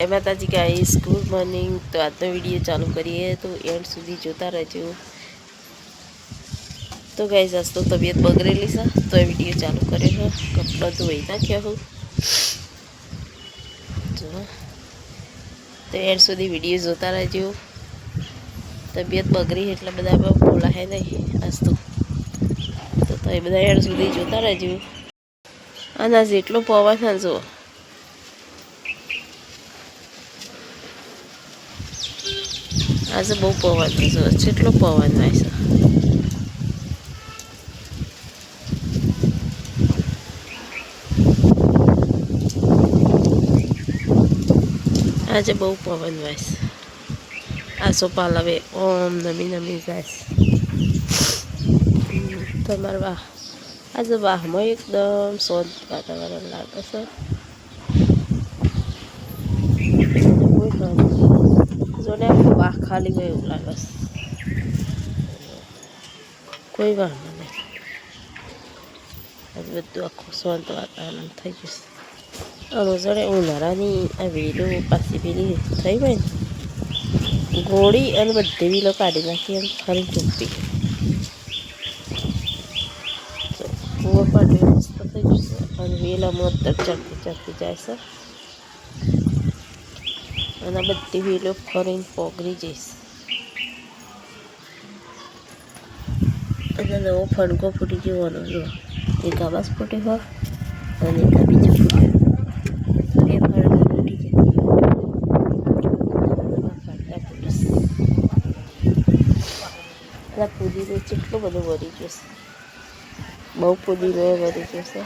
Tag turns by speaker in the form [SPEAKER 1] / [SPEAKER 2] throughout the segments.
[SPEAKER 1] જય માતાજી guys good morning તો આજનો વીડિયો ચાલુ કરીએ તો એન્ડ સુધી જોતા રહેજો. તો ગાઈસ આજ તો તબિયત બગડેલી છે, તો એ વીડિયો ચાલુ કર્યો છે. કપડો ધોઈ નાખ્યા હું. જો. તો એન્ડ સુધી વીડિયો જોતા રહેજો. તબિયત બગડી એટલે બધા બોલાય નહીં, આજ તો. તો એ બધા એન્ડ સુધી જોતા રહેજો. અને આજ એટલો પવન છે ને જો આજે બહુ પવન છે કેટલો પવન થાય આજે બહુ પવન વાઈશ આ સોપાલ હવે ઓમ નમી નમી છે. તમારા વાહ. આજે વાહમાં એકદમ શાંત વાતાવરણ લાગે છે કોઈ કામ ખાલી ગયું લાગે. કોઈ વાંધો નહીં. બધું આખું શાંત વાતાવરણ થઈ જશે. આમાં જોડે ઉનાળાની આ વેલો પાછી પેલી થઈ ગઈ ને, ગોળી અને બધી વેલો કાઢી નાખી અને ફરી ચૂપી કૂવો પાડી મસ્ત થઈ જશે અને વેલા અંદર ચડતી ચડતી જાય છે. અને બધી વીડિયો ફરીને પોગરી જઈશ. અને નવો ફણકો ફૂટી જવાનો જો એક આવાસ ફૂટી હોય અને એક આ બીજો ફૂટ્યો એ ફણકો ફૂટી જાય ફાટા પુદીનો કેટલો બધો વળી જશે બહુ પુદીનો એ જશે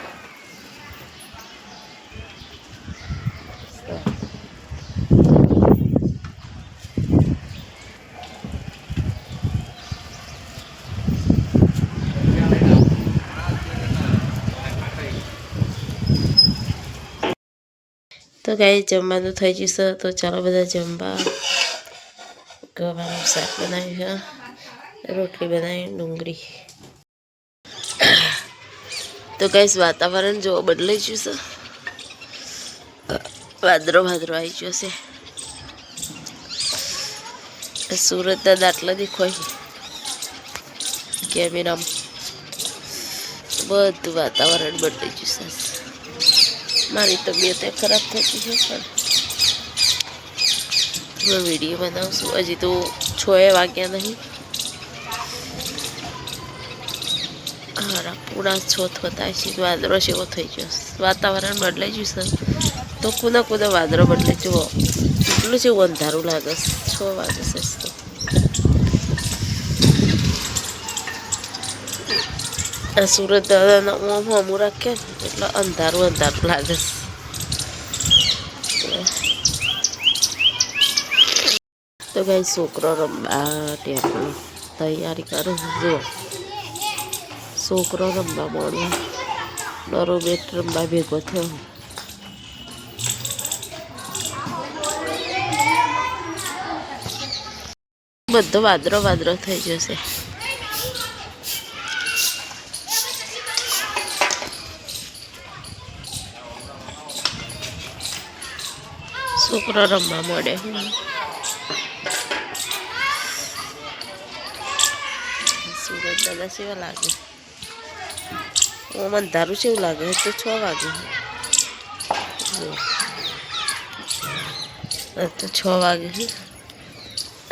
[SPEAKER 1] તો કાંઈ જમવાનું થઈ જશે. તો ચાલો બધા જમવા. ગવાનું શાક બનાવ્યું છે. રોટલી બનાવી, ડુંગળી. તો કાંઈ વાતાવરણ જો બદલાઈ ગયું છે વાદરો વાદરો આવી ગયો છે. સુરત દાટલા દેખાય. કેમેરામાં. બધું વાતાવરણ બદલાઈ ગયું છે મારી તબિયત ખરાબ થતી છે, પણ હું વીડિયો બનાવશું. હજી તો છ વાગ્યા નહીં. હારા, પૂરા છ થતા છે વાદળો જેવો થઈ ગયો. વાતાવરણ બદલાઈ ગયું છે. તો કુદા કુદા વાદળો બદલે. જુઓ એટલું જેવું અંધારું લાગે છે. છ વાગે છે સુરત દાદાના ઓમ હમું રાખે ને, એટલે અંધારું અંધારું લાગે. તો કઈ છોકરો રમવા ટેપની તૈયારી કરે જો છોકરો રમવા મળ્યો ડરો બેટ રમવા ભેગો થયો. બધો વાદરો વાદરો થઈ જશે છોકરો રમવા મળે. સુરત દાદા સેવા લાગે? ઓમ અંધારું એવું લાગે? તો છ વાગે. તો છ વાગે. છે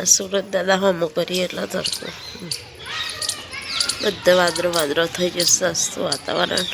[SPEAKER 1] સુરત દાદા હમો કરીએ એટલે તરતો બધા વાદરો વાદરો થઈ જશે, સસ્તું વાતાવરણ.